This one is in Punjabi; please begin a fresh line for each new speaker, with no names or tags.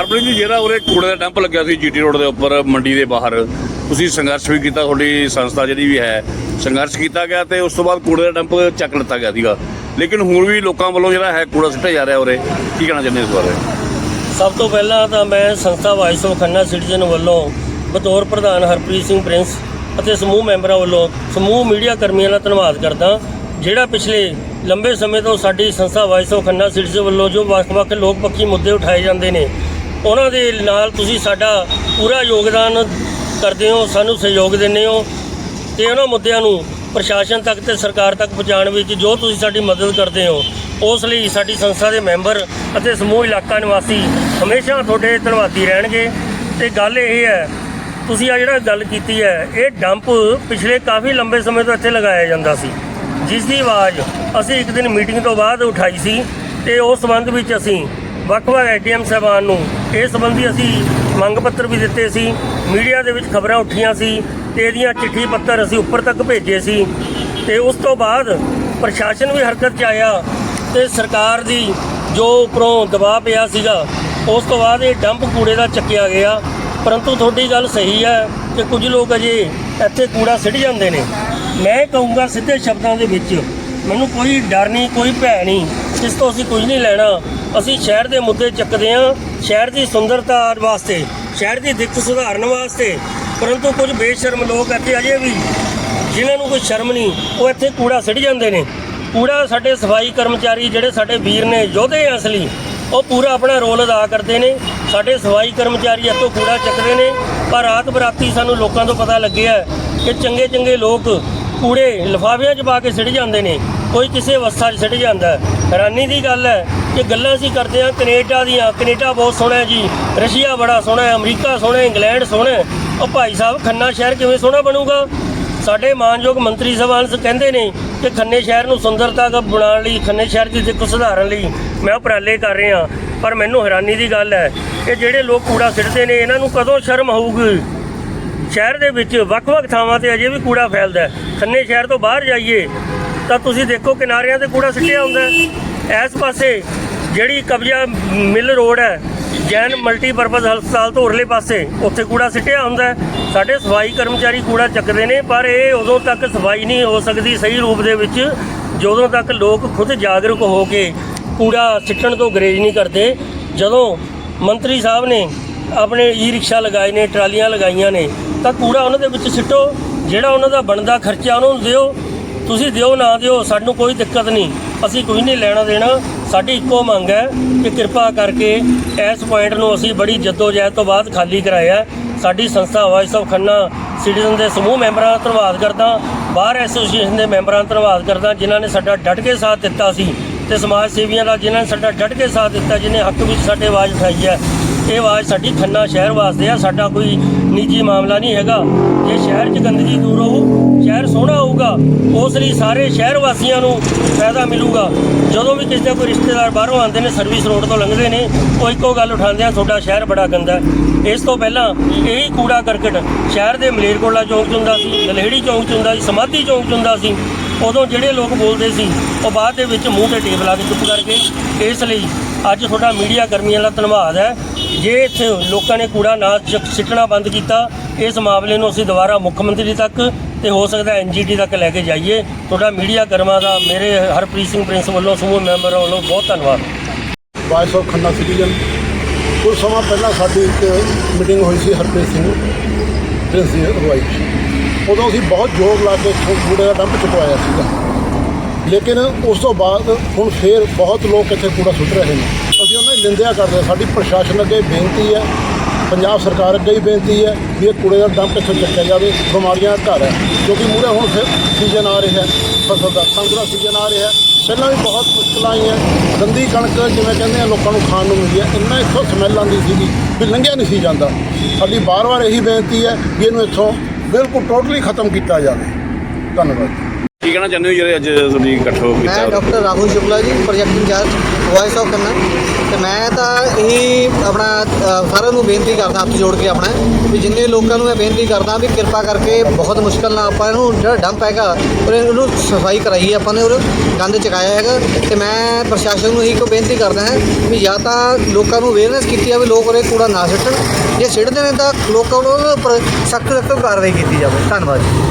ਹਰਪ੍ਰੀਤ ਜੀ, ਜਿਹੜਾ ਉਰੇ ਕੂੜੇ ਦਾ ਡੰਪ ਲੱਗਿਆ ਸੀ ਜੀਟੀ ਰੋਡ ਦੇ ਉੱਪਰ, ਮੰਡੀ ਦੇ ਬਾਹਰ, ਤੁਸੀਂ ਸੰਘਰਸ਼ ਵੀ ਕੀਤਾ, ਤੁਹਾਡੀ ਸੰਸਥਾ ਜਿਹੜੀ ਵੀ ਹੈ, ਸੰਘਰਸ਼ ਕੀਤਾ ਗਿਆ ਤੇ ਉਸ ਤੋਂ ਬਾਅਦ ਕੂੜੇ ਦਾ ਡੰਪ ਚੱਕ ਲਿੱਤਾ ਗਿਆ ਸੀਗਾ। ਲੇਕਿਨ ਹੁਣ ਵੀ ਲੋਕਾਂ ਵੱਲੋਂ ਜਿਹੜਾ ਹੈ, ਕੂੜਾ ਸੁੱਟਿਆ ਜਾ ਰਿਹਾ ਉਰੇ। ਕੀ ਕਹਿਣਾ ਚਾਹੁੰਦੇ ਇਸ ਬਾਰੇ?
ਸਭ ਤੋਂ ਪਹਿਲਾਂ ਤਾਂ ਮੈਂ ਸੰਸਥਾ ਵਾਇਸ ਆਫ ਖੰਨਾ ਸਿਟੀਜ਼ਨ ਵੱਲੋਂ ਬਤੌਰ ਪ੍ਰਧਾਨ ਹਰਪ੍ਰੀਤ ਸਿੰਘ ਪ੍ਰਿੰਸ ਅਤੇ ਸਮੂਹ ਮੈਂਬਰਾਂ ਵੱਲੋਂ ਸਮੂਹ ਮੀਡੀਆ ਕਰਮੀਆਂ ਦਾ ਧੰਨਵਾਦ ਕਰਦਾ ਜਿਹੜਾ ਪਿਛਲੇ ਲੰਬੇ ਸਮੇਂ ਤੋਂ ਸਾਡੀ ਸੰਸਥਾ ਵਾਇਸ ਆਫ ਖੰਨਾ ਸਿਟੀਜ਼ਨ ਵੱਲੋਂ ਜੋ ਵੱਖ-ਵੱਖ ਲੋਕ ਪੱਖੀ ਮੁੱਦੇ ਉਠਾਏ ਜਾਂਦੇ ਨੇ ਉਹਨਾਂ ਦੇ ਨਾਲ ਤੁਸੀਂ ਸਾਡਾ ਪੂਰਾ ਯੋਗਦਾਨ ਕਰਦੇ ਹੋ, ਸਾਨੂੰ ਸਹਿਯੋਗ ਦਿੰਦੇ ਹੋ ਤੇ ਉਹਨਾਂ ਮੁੱਦਿਆਂ ਨੂੰ ਪ੍ਰਸ਼ਾਸਨ ਤੱਕ ਤੇ ਸਰਕਾਰ ਤੱਕ ਪਹੁੰਚਾਉਣ ਵਿੱਚ ਜੋ ਤੁਸੀਂ ਸਾਡੀ ਮਦਦ ਕਰਦੇ ਹੋ, ਉਸ ਲਈ ਸਾਡੀ ਸੰਸਥਾ ਦੇ ਮੈਂਬਰ ਅਤੇ ਸਮੂਹ ਇਲਾਕਾ ਨਿਵਾਸੀ ਹਮੇਸ਼ਾ ਤੁਹਾਡੇ ਧੰਨਵਾਦੀ ਰਹਿਣਗੇ। ਤੇ ਗੱਲ ਇਹ ਹੈ, ਤੁਸੀਂ ਆ ਜਿਹੜਾ ਗੱਲ ਕੀਤੀ ਹੈ, ਇਹ ਡੰਪ ਪਿਛਲੇ ਕਾਫੀ ਲੰਬੇ ਸਮੇਂ ਤੋਂ ਇੱਥੇ ਲਗਾਇਆ ਜਾਂਦਾ ਸੀ। ਜਿਸ ਦੀ ਆਵਾਜ਼ ਅਸੀਂ ਇੱਕ ਦਿਨ ਮੀਟਿੰਗ ਤੋਂ ਬਾਅਦ ਉਠਾਈ ਸੀ ਤੇ ਉਸ ਸੰਬੰਧ ਵਿੱਚ ਅਸੀਂ ਵੱਖ-ਵੱਖ ਐਡੀਐਮ ਸਾਹਿਬਾਨ ਨੂੰ ਇਸ ਸੰਬੰਧੀ ਅਸੀਂ ਮੰਗ ਪੱਤਰ ਵੀ ਦਿੱਤੇ ਸੀ, ਮੀਡੀਆ ਦੇ ਵਿੱਚ ਖਬਰਾਂ ਉੱਠੀਆਂ ਸੀ ਤੇ ਇਹਦੀਆਂ ਚਿੱਠੀ ਪੱਤਰ ਅਸੀਂ ਉੱਪਰ ਤੱਕ ਭੇਜੇ ਸੀ ਤੇ ਉਸ ਤੋਂ ਬਾਅਦ ਪ੍ਰਸ਼ਾਸਨ ਵੀ ਹਰਕਤ 'ਚ ਆਇਆ ਤੇ ਸਰਕਾਰ ਦੀ ਜੋ ਉੱਪਰੋਂ ਦਬਾਅ ਪਿਆ ਸੀਗਾ, ਉਸ ਤੋਂ ਬਾਅਦ ਇਹ ਡੰਪ ਕੂੜੇ ਦਾ ਚੱਕਿਆ ਗਿਆ। ਪਰੰਤੂ ਤੁਹਾਡੀ ਗੱਲ ਸਹੀ ਹੈ ਕਿ ਕੁਝ ਲੋਕ ਅਜੇ ਇੱਥੇ ਕੂੜਾ ਸਿੱਟ ਜਾਂਦੇ ਨੇ। ਮੈਂ ਕਹੂੰਗਾ ਸਿੱਧੇ ਸ਼ਬਦਾਂ ਦੇ ਵਿੱਚ ਮੈਨੂੰ ਕੋਈ ਡਰ ਨਹੀਂ, ਕੋਈ ਭੈ ਨਹੀਂ। ਇਸ ਤੋਂ ਅਸੀਂ ਕੁਝ ਨਹੀਂ ਲੈਣਾ। ਅਸੀਂ ਸ਼ਹਿਰ ਦੇ ਮੁੱਦੇ ਚੱਕਦੇ ਹਾਂ। ਸ਼ਹਿਰ ਦੀ ਸੁੰਦਰਤਾ ਵਾਸਤੇ, ਸ਼ਹਿਰ ਦੀ ਦਿੱਖ ਸੁਧਾਰਨ ਵਾਸਤੇ। ਪਰੰਤੂ ਕੁਝ ਬੇਸ਼ਰਮ ਲੋਕ ਇੱਥੇ ਅਜੇ ਵੀ, ਜਿਨ੍ਹਾਂ ਨੂੰ ਕੋਈ ਸ਼ਰਮ ਨਹੀਂ, ਉਹ ਇੱਥੇ ਕੂੜਾ ਸਿੱਟ ਜਾਂਦੇ ਨੇ। ਕੂੜਾ ਸਾਡੇ ਸਫ਼ਾਈ ਕਰਮਚਾਰੀ, ਜਿਹੜੇ ਸਾਡੇ ਵੀਰ ਨੇ, ਯੋਧੇ ਆ ਅਸਲੀ, ਉਹ ਪੂਰਾ ਆਪਣਾ ਰੋਲ ਅਦਾ ਕਰਦੇ ਨੇ। ਸਾਡੇ ਸਫ਼ਾਈ ਕਰਮਚਾਰੀ ਇੱਥੋਂ ਕੂੜਾ ਚੱਕਦੇ ਨੇ। ਪਰ ਰਾਤ ਬਰਾਤੀ ਸਾਨੂੰ ਲੋਕਾਂ ਤੋਂ ਪਤਾ ਲੱਗਿਆ ਕਿ ਚੰਗੇ ਚੰਗੇ ਲੋਕ ਕੂੜੇ, ਲਿਫਾਫਿਆਂ 'ਚ ਪਾ ਕੇ ਸਿੱਟ ਜਾਂਦੇ ਨੇ। ਕੋਈ ਕਿਸੇ ਅਵਸਥਾ 'ਚ ਸਿੱਟ ਜਾਂਦਾ ਹੈਰਾਨੀ ਦੀ ਗੱਲ ਹੈ ਕਿ ਗੱਲਾਂ ਅਸੀਂ ਕਰਦੇ ਹਾਂ ਕੈਨੇਡਾ ਦੀਆਂ। ਕੈਨੇਡਾ ਬਹੁਤ ਸੋਹਣਾ ਹੈ ਜੀ। ਰਸ਼ੀਆ ਬੜਾ ਸੋਹਣਾ ਹੈ, ਅਮਰੀਕਾ ਸੋਹਣਾ ਹੈ, ਇੰਗਲੈਂਡ ਸੋਹਣਾ ਹੈ। ਉਹ ਭਾਈ ਸਾਹਿਬ, ਖੰਨਾ ਸ਼ਹਿਰ ਕਿਵੇਂ ਸੋਹਣਾ ਬਣੂਗਾ? ਸਾਡੇ ਮਾਨਯੋਗ ਮੰਤਰੀ ਸਭਾ ਕਹਿੰਦੇ ਨੇ ਕਿ ਖੰਨੇ ਸ਼ਹਿਰ ਨੂੰ ਸੁੰਦਰਤਾ ਦਾ ਬਣਾਉਣ ਲਈ, ਖੰਨੇ ਸ਼ਹਿਰ ਦੀ ਦਿੱਖ ਸੁਧਾਰਨ ਲਈ ਮੈਂ ਉਪਰਾਲੇ ਕਰ ਰਿਹਾ। ਪਰ ਮੈਨੂੰ ਹੈਰਾਨੀ ਦੀ ਗੱਲ ਹੈ ਕਿ ਜਿਹੜੇ ਲੋਕ ਕੂੜਾ ਸਿੱਟਦੇ ਨੇ, ਇਹਨਾਂ ਨੂੰ ਕਦੋਂ ਸ਼ਰਮ ਆਊਗੀ? ਸ਼ਹਿਰ ਦੇ ਵਿੱਚ ਵੱਖ-ਵੱਖ ਥਾਵਾਂ ਤੇ ਅਜੇ ਵੀ ਕੂੜਾ ਫੈਲਦਾ ਹੈ। ਖੰਨੇ ਸ਼ਹਿਰ ਤੋਂ ਬਾਹਰ ਜਾਈਏ ਤਾਂ ਤੁਸੀਂ ਦੇਖੋ ਕਿਨਾਰਿਆਂ ਤੇ ਕੂੜਾ ਸਿੱਟਿਆ ਹੁੰਦਾ ਹੈ। ਇਸ ਪਾਸੇ ਜਿਹੜੀ ਕਬਜ਼ਾ ਮਿਲ ਰੋਡ ਹੈ ਜੈਨ ਮਲਟੀਪਰਪਸ ਹਸਪਤਾਲ ਤੋਂ ਉਰਲੇ ਪਾਸੇ ਉੱਥੇ ਕੂੜਾ ਸਿੱਟਿਆ ਹੁੰਦਾ। ਸਾਡੇ ਸਫ਼ਾਈ ਕਰਮਚਾਰੀ ਕੂੜਾ ਚੱਕਦੇ ਨੇ ਪਰ ਇਹ ਉਦੋਂ ਤੱਕ ਸਫ਼ਾਈ ਨਹੀਂ ਹੋ ਸਕਦੀ ਸਹੀ ਰੂਪ ਦੇ ਵਿੱਚ ਜਦੋਂ ਤੱਕ ਲੋਕ ਖੁਦ ਜਾਗਰੂਕ ਹੋ ਕੇ ਕੂੜਾ ਸਿੱਟਣ ਤੋਂ ਗਰੇਜ ਨਹੀਂ ਕਰਦੇ। ਜਦੋਂ ਮੰਤਰੀ ਸਾਹਿਬ ਨੇ ਆਪਣੇ ਈ ਰਿਕਸ਼ਾ ਲਗਾਏ ਨੇ ਟਰਾਲੀਆਂ ਲਗਾਈਆਂ ਨੇ ਤਾਂ ਕੂੜਾ ਉਹਨਾਂ ਦੇ ਵਿੱਚ ਸਿੱਟੋ। ਜਿਹੜਾ ਉਹਨਾਂ ਦਾ ਬਣਦਾ ਖਰਚਾ ਉਹਨਾਂ ਨੂੰ ਦਿਓ। ਤੁਸੀਂ ਦਿਓ ਨਾ ਦਿਓ, ਸਾਨੂੰ ਕੋਈ ਦਿੱਕਤ ਨਹੀਂ। ਅਸੀਂ ਕੋਈ ਨਹੀਂ ਲੈਣਾ ਦੇਣਾ। ਸਾਡੀ ਇੱਕੋ ਮੰਗ ਹੈ ਕਿ ਕਿਰਪਾ ਕਰਕੇ ਇਸ ਪੁਆਇੰਟ ਨੂੰ ਅਸੀਂ ਬੜੀ ਜਦੋਜਹਿਦ ਤੋਂ ਬਾਅਦ ਖਾਲੀ ਕਰਾਇਆ ਸਾਡੀ ਸੰਸਥਾ ਵਾਇਸ ਆਫ ਖੰਨਾ ਸਿਟੀਜ਼ਨ ਦੇ ਸਮੂਹ ਮੈਂਬਰਾਂ ਦਾ ਧੰਨਵਾਦ ਕਰਦਾ। ਬਾਰ ਐਸੋਸੀਏਸ਼ਨ ਦੇ ਮੈਂਬਰਾਂ ਦਾ ਧੰਨਵਾਦ ਕਰਦਾ, ਜਿਨ੍ਹਾਂ ਨੇ ਸਾਡਾ ਡਟ ਕੇ ਸਾਥ ਦਿੱਤਾ ਸੀ। ਤੇ ਸਮਾਜ ਸੇਵੀਆਂ ਦਾ, ਜਿਨ੍ਹਾਂ ਨੇ ਸਾਡਾ ਡਟ ਕੇ ਸਾਥ ਦਿੱਤਾ ਜਿਨੇ ਹੱਕ ਵਿੱਚ ਸਾਡੇ ਆਵਾਜ਼ ਉਠਾਈ ਹੈ। ਇਹ ਆਵਾਜ਼ ਸਾਡੀ ਖੰਨਾ ਸ਼ਹਿਰ ਵਾਸਤੇ ਆ, ਸਾਡਾ ਕੋਈ ਨਿੱਜੀ ਮਾਮਲਾ ਨਹੀਂ ਹੈਗਾ। ਜੇ ਸ਼ਹਿਰ 'ਚ ਗੰਦਗੀ ਦੂਰ ਹੋਊ, ਸ਼ਹਿਰ ਸੋਹਣਾ ਹੋਊਗਾ, ਉਸ ਲਈ ਸਾਰੇ ਸ਼ਹਿਰ ਵਾਸੀਆਂ ਨੂੰ ਫਾਇਦਾ ਮਿਲੂਗਾ। ਜਦੋਂ ਵੀ ਕਿਸੇ ਦਾ ਕੋਈ ਰਿਸ਼ਤੇਦਾਰ ਬਾਹਰੋਂ ਆਉਂਦੇ ਨੇ, ਸਰਵਿਸ ਰੋਡ ਤੋਂ ਲੰਘਦੇ ਨੇ, ਉਹ ਇੱਕੋ ਗੱਲ ਉਠਾਉਂਦੇ ਆ, ਤੁਹਾਡਾ ਸ਼ਹਿਰ ਬੜਾ ਗੰਦਾ ਹੈ। ਇਸ ਤੋਂ ਪਹਿਲਾਂ ਇਹੀ ਕੂੜਾ ਕਰਕਟ ਸ਼ਹਿਰ ਦੇ ਮਲੇਰਕੋਟਲਾ ਚੌਂਕ 'ਚ ਹੁੰਦਾ ਸੀ ਲਲਹੇੜੀ ਚੌਂਕ 'ਚ ਹੁੰਦਾ ਸੀ, ਸਮਾਧੀ ਚੌਂਕ 'ਚ ਹੁੰਦਾ ਸੀ, ਉਦੋਂ ਜਿਹੜੇ ਲੋਕ ਬੋਲਦੇ ਸੀ, ਉਹ ਬਾਅਦ ਦੇ ਵਿੱਚ ਮੂੰਹ ਤੇ ਟੇਪ ਲਾ ਕੇ ਚੁੱਪ ਕਰਕੇ, ਇਸ ਲਈ ਅੱਜ ਤੁਹਾਡਾ ਮੀਡੀਆ ਕਰਮੀਆਂ ਦਾ ਧੰਨਵਾਦ ਹੈ। ਜੇ ਇੱਥੇ ਲੋਕਾਂ ਨੇ ਕੂੜਾ ਨਾ ਚ- ਸਿੱਟਣਾ ਬੰਦ ਕੀਤਾ, ਇਸ ਮਾਮਲੇ ਨੂੰ ਅਸੀਂ ਦੁਬਾਰਾ ਮੁੱਖ ਮੰਤਰੀ ਤੱਕ ਤੇ ਹੋ ਸਕਦਾ ਐਨਜੀਟੀ ਤੱਕ ਲੈ ਕੇ ਜਾਈਏ। ਤੁਹਾਡਾ ਮੀਡੀਆ ਕਰਮਾਂ ਦਾ ਮੇਰੇ ਹਰਪ੍ਰੀਤ ਸਿੰਘ ਪ੍ਰਿੰਸ ਵੱਲੋਂ ਸਮੂਹ ਮੈਂਬਰਾਂ ਵੱਲੋਂ ਬਹੁਤ ਧੰਨਵਾਦ।
ਵਾਇਸ ਆਫ ਖੰਨਾ ਸਿਟੀਜ਼ਨ ਕੁਝ ਸਮਾਂ ਪਹਿਲਾਂ ਸਾਡੀ ਇੱਕ ਮੀਟਿੰਗ ਹੋਈ ਸੀ ਹਰਪ੍ਰੀਤ ਸਿੰਘ ਪ੍ਰਿੰਸ ਦੀ ਅਗਵਾਈ 'ਚ ਉਦੋਂ ਅਸੀਂ ਬਹੁਤ ਜ਼ੋਰ ਲਾ ਕੇ ਕੂੜੇ ਦਾ ਡੰਪ ਚੁਕਵਾਇਆ ਸੀਗਾ। ਲੇਕਿਨ ਉਸ ਤੋਂ ਬਾਅਦ ਹੁਣ ਫੇਰ ਬਹੁਤ ਲੋਕ ਇੱਥੇ ਕੂੜਾ ਸੁੱਟ ਰਹੇ ਨੇ। ਨਿੰਦਿਆ ਕਰਦੇ ਸਾਡੀ ਪ੍ਰਸ਼ਾਸਨ ਅੱਗੇ ਬੇਨਤੀ ਹੈ, ਪੰਜਾਬ ਸਰਕਾਰ ਅੱਗੇ ਹੀ ਬੇਨਤੀ ਹੈ ਵੀ ਇਹ ਕੂੜੇ ਦਾ ਡੰਪ ਇੱਥੋਂ ਚੱਕਿਆ ਜਾਵੇ, ਬਿਮਾਰੀਆਂ ਦਾ ਘਰ ਹੈ, ਕਿਉਂਕਿ ਮੂਹਰੇ ਹੁਣ ਫਿਰ ਸੀਜ਼ਨ ਆ ਰਿਹਾ ਹੈ, ਫਸਲ ਦਾ ਕਣਕ ਦਾ ਸੀਜ਼ਨ ਆ ਰਿਹਾ ਪਹਿਲਾਂ ਵੀ ਬਹੁਤ ਮੁਸ਼ਕਲਾਂ ਆਈਆਂ। ਗੰਦੀ ਕਣਕ ਜਿਵੇਂ ਕਹਿੰਦੇ ਆ ਲੋਕਾਂ ਨੂੰ ਖਾਣ ਨੂੰ ਮਿਲਦੀ ਹੈ, ਇੰਨਾ ਇੱਥੋਂ ਸਮੈਲ ਆਉਂਦੀ ਸੀਗੀ ਵੀ ਲੰਘਿਆ ਨਹੀਂ ਸੀ ਜਾਂਦਾ। ਸਾਡੀ ਬਾਰ-ਬਾਰ ਇਹੀ ਬੇਨਤੀ ਹੈ ਵੀ ਇਹਨੂੰ ਇੱਥੋਂ ਬਿਲਕੁਲ ਟੋਟਲੀ ਖਤਮ ਕੀਤਾ ਜਾਵੇ। ਧੰਨਵਾਦ।
ਕੀ ਕਹਿਣਾ ਚਾਹੁੰਦੇ ਹੋ ਜਿਹੜੇ ਅੱਜ ਤੁਹਾਡੀ ਇਕੱਠੋ
ਮੈਂ ਡਾਕਟਰ ਰਾਹੁਲ ਸ਼ੁਕਲਾ ਜੀ ਪ੍ਰੋਜੈਕਟ ਇੰਚਾਰਜ ਵਾਇਸ ਆਫ ਕੰਨਾ ਤੇ ਮੈਂ ਤਾਂ ਇਹੀ ਆਪਣਾ ਸਾਰਿਆਂ ਨੂੰ ਬੇਨਤੀ ਕਰਦਾ, ਹੱਥ ਜੋੜ ਕੇ ਆਪਣਾ, ਵੀ ਜਿੰਨੇ ਲੋਕਾਂ ਨੂੰ ਮੈਂ ਬੇਨਤੀ ਕਰਦਾ ਵੀ ਕਿਰਪਾ ਕਰਕੇ ਬਹੁਤ ਮੁਸ਼ਕਲ ਨਾਲ ਆਪਾਂ ਇਹਨੂੰ ਜਿਹੜਾ ਡੰਪ ਹੈਗਾ ਉਹ ਇਹਨੂੰ ਸਫ਼ਾਈ ਕਰਾਈ ਆਪਾਂ ਨੇ ਔਰ ਗੰਦ ਚਕਾਇਆ ਹੈਗਾ। ਤੇ ਮੈਂ ਪ੍ਰਸ਼ਾਸਨ ਨੂੰ ਇਹੀ ਕੋ ਬੇਨਤੀ ਕਰਦਾ ਹਾਂ ਵੀ ਜਾਂ ਤਾਂ ਲੋਕਾਂ ਨੂੰ ਅਵੇਅਰਨੈਸ ਕੀਤੀ ਜਾਵੇ, ਲੋਕ ਉਰੇ ਕੂੜਾ ਨਾ ਸਿੱਟਣ। ਜੇ ਸਿੱਟਦੇ ਨੇ ਤਾਂ ਲੋਕਾਂ ਨੂੰ ਉਹਦੇ ਸਖਤ ਸਖਤ ਕਾਰਵਾਈ ਕੀਤੀ ਜਾਵੇ। ਧੰਨਵਾਦ ਜੀ।